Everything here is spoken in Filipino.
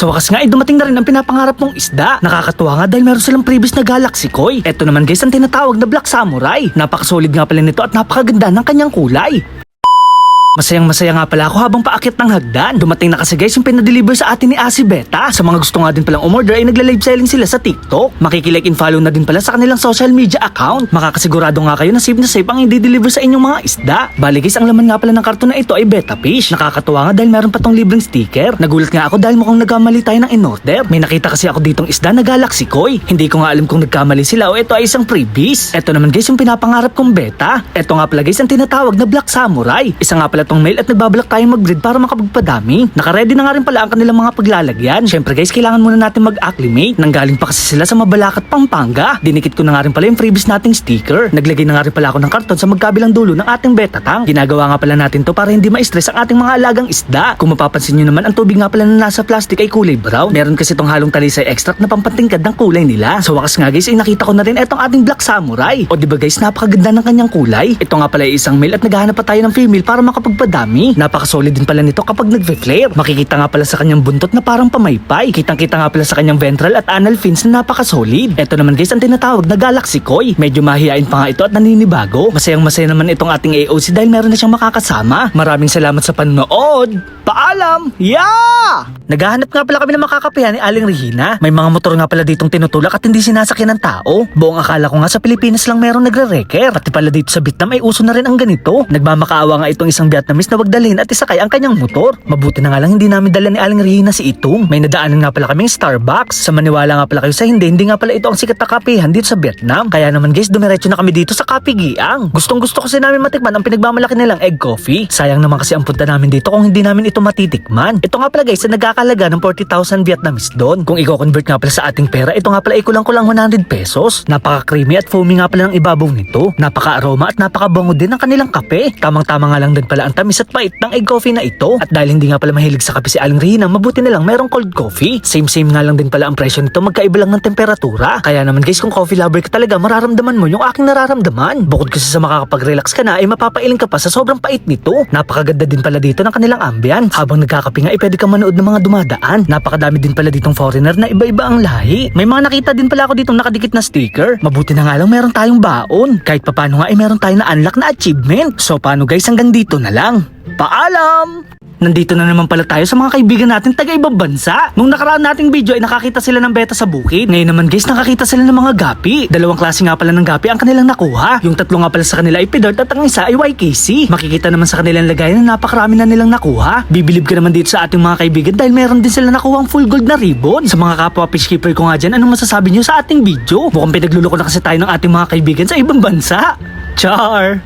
Sa wakas nga ay dumating na rin ang pinapangarap mong isda. Nakakatuwa nga dahil meron silang previous na Galaxy Koi. Ito naman guys ang tinatawag na Black Samurai. Napakasolid nga pala nito at napakaganda ng kanyang kulay. Masayang masaya nga pala ako habang paakit ng hagdan. Dumating na kasi guys yung pinadeliver sa atin ni Asi Beta. Sa mga gusto nga din palang umorder ay nagla-live selling sila sa TikTok. Makikilike and follow na din pala sa kanilang social media account. Makakasigurado nga kayo na safe na safe ang i-deliver sa inyong mga isda. Bali guys, ang laman nga pala ng karton na ito ay Beta Fish. Nakakatuwa nga dahil meron pa tong libreng sticker. Nagulat nga ako dahil mukhang nagkamali tayo ng in-order. May nakita kasi ako ditong isda na Galaxy Koi. Hindi ko nga alam kung nagkamali sila o ito ay isang freebies. Ito naman guys yung pinapangarap kong beta. Ito nga pala guys ang tinatawag na Black Samurai. Isa nga pala tong male at nagbabalak tayong mag-breed para makapagpadami. Nakaready na nga rin pala ang kanilang mga paglalagyan. Syempre guys, kailangan muna natin mag-acclimate. Nanggaling pa kasi sila sa Mabalacat, Pampanga. Dinikit ko na nga rin pala yung freebies nating sticker. Naglagay na nga rin pala ako ng karton sa magkabilang dulo ng ating beta tank. Ginagawa nga pala natin to para hindi ma-stress ang ating mga alagang isda. Kung mapapansin nyo naman, ang tubig nga pala na nasa plastic ay kulay brown. Meron kasi tong halong talisay extract na pampantingkad ng kulay nila. Sa wakas nga guys, ay nakita ko na rin etong ating Black Samurai. O di ba guys, napakaganda ng kanyang kulay. Ito nga pala ay isang male at naghahanap pa tayo ng female para makapagpadami. Napakasolid din pala nito kapag nagfe-flare. Makikita nga pala sa kanyang buntot na parang pamaypay. Kitang-kita nga pala sa kanyang ventral at anal fins na napakasolid. Ito naman guys ang tinatawag na Galaxy Koi. Medyo mahihain pa nga ito at naninibago. Masayang masaya naman itong ating AOC dahil meron na siyang makakasama. Maraming salamat sa panonood. Paalam! Yeah! Naghahanap nga pala kami ng makakapihan ni Aling Regina. May mga motor nga pala ditong tinutulak at hindi sinasakyan ng tao. Buong akala ko nga sa Pilipinas lang meron nagre-reker. Pati pala dito sa Vietnam ay uso na rin ang ganito. Nagmamakaawa nga itong isang Vietnamese na wag dalhin at isakay ang kanyang motor. Mabuti na nga lang hindi namin dala ni Aling Regina si Itung. May nadaanan nga pala kaming Starbucks. Sa maniwala nga pala kayo sa hindi, hindi nga pala ito ang sikat na kapihan dito sa Vietnam. Kaya naman guys, dumiretso na kami dito sa Kapi Giang. Gustong gusto kasi namin matikman ang pinagmamalaki nilang egg coffee. Sayang naman kasi ang punta namin dito kung hindi namin ito matitikman. Ito nga pala guys, na nagkakalaga ng 40,000 Vietnamese doon. Kung i-convert nga pala sa ating pera, ito nga pala ay kulang-kulang 100 pesos. Napaka-creamy at foamy nga pala ng ibabaw nito. Napaka-aroma at napakabango din ng kanilang kape. Tamang-tama nga lang din pala ang tamis at pait ng egg coffee na ito. At dahil hindi nga pala mahilig sa kape si Aling Rina, mabuti na lang merong cold coffee. Same-same nga lang din pala ang presyo nito, magkaiba lang ng temperatura. Kaya naman guys, kung coffee lover ka talaga, mararamdaman mo yung aking nararamdaman. Bukod kasi sa makakapag-relax ka na, ay mapapailing ka pa sa sobrang pait nito. Napakaganda din pala dito ng kanilang ambience. Habang nagkakape nga, ay pwede ka manood ng mga dumadaan. Napakadami din pala ditong foreigner na iba-iba ang lahi. May mga nakita din pala ako ditong nakadikit na sticker. Mabuti na nga lang meron tayong baon. Kahit papano nga ay meron tayong na-unlock na achievement. So paano guys, hanggang dito na lang. Paalam! Nandito na naman pala tayo sa mga kaibigan natin taga ibang bansa. Nung nakaraan nating video ay nakakita sila ng beta sa bukid. Ngayon naman guys, nakakita sila ng mga gapi. Dalawang klase nga pala ng gapi ang kanilang nakuha. Yung tatlo nga pala sa kanila ay Pidort at ang isa ay YKC. Makikita naman sa kanilang lagay na napakarami na nilang nakuha. Bibilib ka naman dito sa ating mga kaibigan dahil meron din sila nakuha ang full gold na ribbon. Sa mga kapwa fishkeeper ko nga dyan, anong masasabi nyo sa ating video? Mukhang pinagluloko na kasi tayo ng ating mga kaibigan sa ibang bansa. Char!